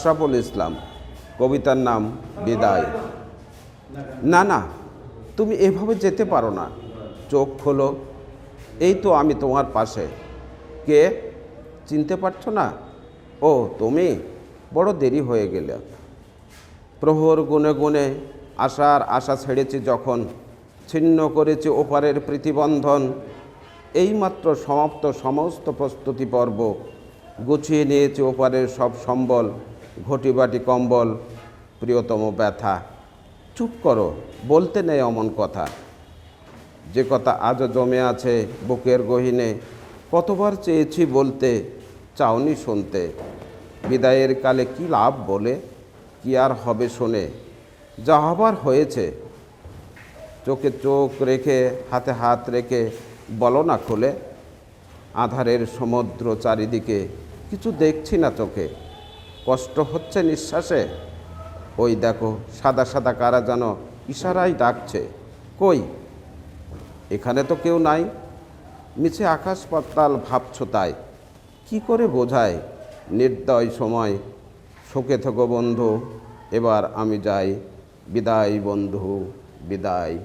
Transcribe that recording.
আশরাফুল ইসলাম, কবিতার নাম বিদায়। না না, তুমি এভাবে যেতে পারো না। চোখ খোলো। এই তো আমি তোমার পাশে। কে? চিনতে পারছ না? ও, তুমি? বড় দেরি হয়ে গেলে। প্রহর গুনে গুনে আশার আশা ছেড়েছি যখন, ছিন্ন করেছি ওপারের প্রীতিবন্ধন। এইমাত্র সমাপ্ত সমস্ত প্রস্তুতি পর্ব গুছিয়ে নিয়েছি ওপারের সব সম্বল। ঘটিবাটি কম্বল, প্রিয়তম ব্যথা। চুপ করো, বলতে নেই অমন কথা। যে কথা আজও জমে আছে বুকের গহিনে, কতবার চেয়েছি বলতে, চাওনি শুনতে। বিদায়ের কালে কি লাভ বলে, কি আর হবে শোনে। যা হবার হয়েছে। চোখে চোখ রেখে, হাতে হাত রেখে, বলো না খুলে। আধারের সমুদ্র চারিদিকে, কিছু দেখছি না চোখে। কষ্ট হচ্ছে নিঃশ্বাসে। ওই দেখো, সাদা সাদা কারা যেন ইশারাই ডাকছে। কই? এখানে তো কেউ নাই। মিছে আকাশ পাতাল ভাবছ তাই। কি করে বোঝায়? নির্দয় সময়। শোকে থাকো বন্ধু, এবার আমি যাই। বিদায় বন্ধু, বিদায়।